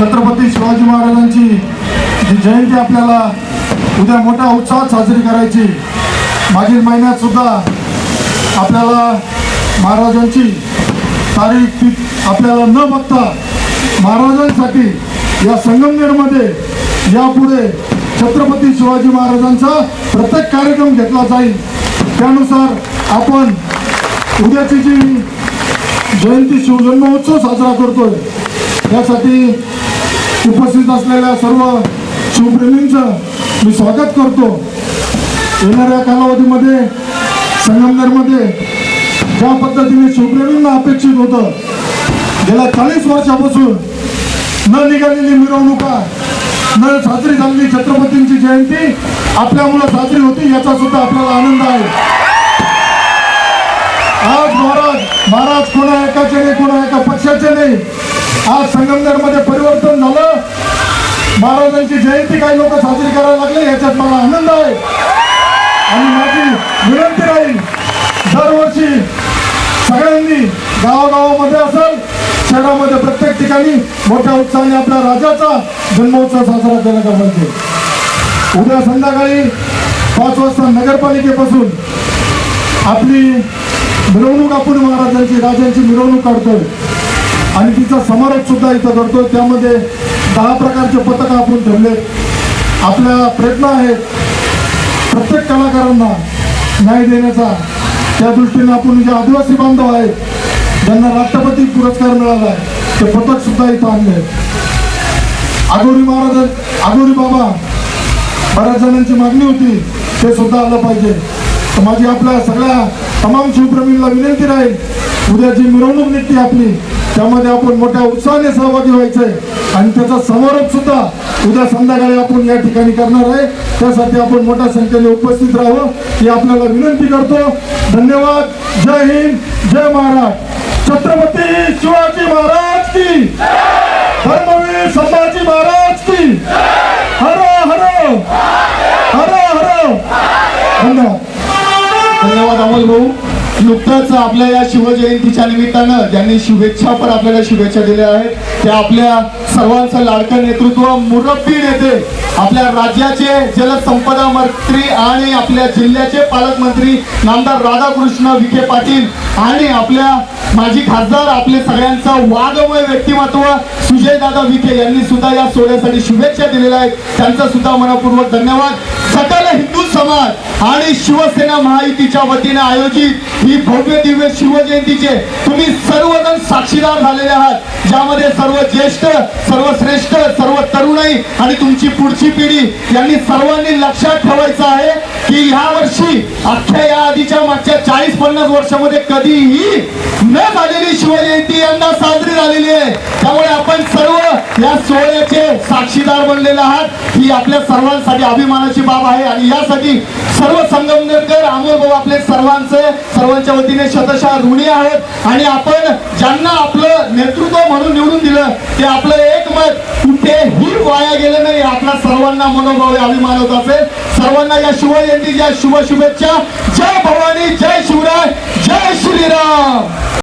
छत्रपती शिवाजी महाराजांची जी जयंती आपल्याला उद्या मोठ्या उत्साहात साजरी करायची मागील महिन्यात सुद्धा आपल्याला महाराजांची तारीख ती आपल्याला न बघता महाराजांसाठी या संगमनेरमध्ये यापुढे छत्रपती शिवाजी महाराजांचा प्रत्येक कार्यक्रम घेतला जाईल. त्यानुसार आपण उद्याची जी जयंती शिवजन्म उत्सव साजरा करतोय त्यासाठी उपस्थित असलेल्या सर्व शिवप्रेमींचं मी स्वागत करतो. येणाऱ्या कालावधीमध्ये संगमनेरमध्ये ज्या पद्धतीने शिवप्रेमींना अपेक्षित होतं गेल्या चाळीस वर्षापासून न निघालेली मिरवणुका न साजरी झालेली छत्रपतींची जयंती आपल्यामुळं साजरी होती याचा सुद्धा आपल्याला आनंद आहे. आज महाराज महाराज कोणा एकाचे नाही कोणा एका पक्षाचे नाही. आज संगमनेरमध्ये परिवर्तन झालं. महाराजांची जयंती काही लोक साजरी करायला लागले याच्यात मला आनंद आहे. आणि माझी विनंती राहील दरवर्षी सगळ्यांनी गावागावामध्ये असेल शहरामध्ये प्रत्येक ठिकाणी मोठ्या उत्साहाने आपल्या राजाचा जन्मोत्सव साजरा केला का पाहिजे उद्या संध्याकाळी पाच वाजता नगरपालिकेपासून आपली मिरवणूक आपण महाराजांची राजांची मिरवणूक काढतोय. आणि तिचा समारोप सुद्धा इथं करतोय त्यामध्ये दहा प्रकारचे पथक आपण ठेवले आपल्या प्रयत्न आहेत प्रत्येक कलाकारांना न्याय देण्याचा. त्या दृष्टीने आपण जे आदिवासी बांधव आहेत ज्यांना राष्ट्रपती पुरस्कार मिळाला आहे ते पथक सुद्धा इथं आणले आगोरी महाराज आगोरी बाबा बऱ्याच जणांची मागणी होती ते सुद्धा आलं पाहिजे. तर माझी आपल्या सगळ्या तमाम शिवप्रेमींना विनंती राहील उद्या जी मिरवणूक निघते आपली. त्यामध्ये आपण मोठ्या उत्साहाने सहभागी व्हायचंय. आणि त्याचा समारोप सुद्धा उद्या संध्याकाळी आपण या ठिकाणी करणार आहे. त्यासाठी आपण मोठ्या संख्येने उपस्थित राहावं ही आपल्याला विनंती करतो. धन्यवाद. जय हिंद. जय महाराज. छत्रपती शिवाजी महाराज की धर्मवीर संभाजी महाराज की हर हर. हर हर. धन्यवाद. धन्यवाद अमोल भाऊ. नुकतंच आपल्या या शिवजयंतीच्या निमित्तानं ज्यांनी शुभेच्छा पण आपल्याला शुभेच्छा दिल्या आहेत त्या आपल्या सर्वांचं लाडकं नेतृत्व मुरब्बी नेते आपल्या राज्याचे जलसंपदा मंत्री आणि आपल्या जिल्ह्याचे पालकमंत्री नामदार राधाकृष्ण विखे पाटील आणि आपल्या माजी खासदार आपले सगळ्यांचं वाघमय व्यक्तिमत्व सुजयदादा विखे यांनी सुद्धा या सोहळ्यासाठी शुभेच्छा दिलेल्या आहेत. त्यांचा सुद्धा मनपूर्वक धन्यवाद. सकल हिंदू समाज आणि शिवसेना महायुतीच्या वतीने आयोजित ही भव्य दिव्य शिवजयंतीचे तुम्ही सर्वजण साक्षीदार झालेले आहात. ज्यामध्ये सर्व ज्येष्ठ सर्व श्रेष्ठ सर्व तरुणाई आणि तुमची पुढची पिढी यांनी सर्वांनी लक्षात ठेवायचं आहे की ह्या वर्षी अख्ख्या या आधीच्या मागच्या चाळीस पन्नास वर्षामध्ये कधीही न झालेली शिवजयंती यंदा साजरी झालेली आहे. त्यामुळे आपण सर्व या सोहळ्याचे साक्षीदार बनलेले आहात. ही आपल्या सर्वांसाठी अभिमानाची बाब आहे आणि यासाठी सर्व संगमनेरकर अमोल भाऊ आपले सर्वांचे सर्वांच्या वतीने शतशः ऋणी आहेत. आणि आपण ज्यांना आपलं नेतृत्व म्हणून निवडून दिलं ते आपलं एक मत कुठेही वाया गेलं नाही. आपला सर्वांना मनोभाव अभिमान होत असेल. सर्वांना या शिवजयंतीच्या शुभ शुभेच्छा. जय भवानी जय शिवराय जय श्रीराम.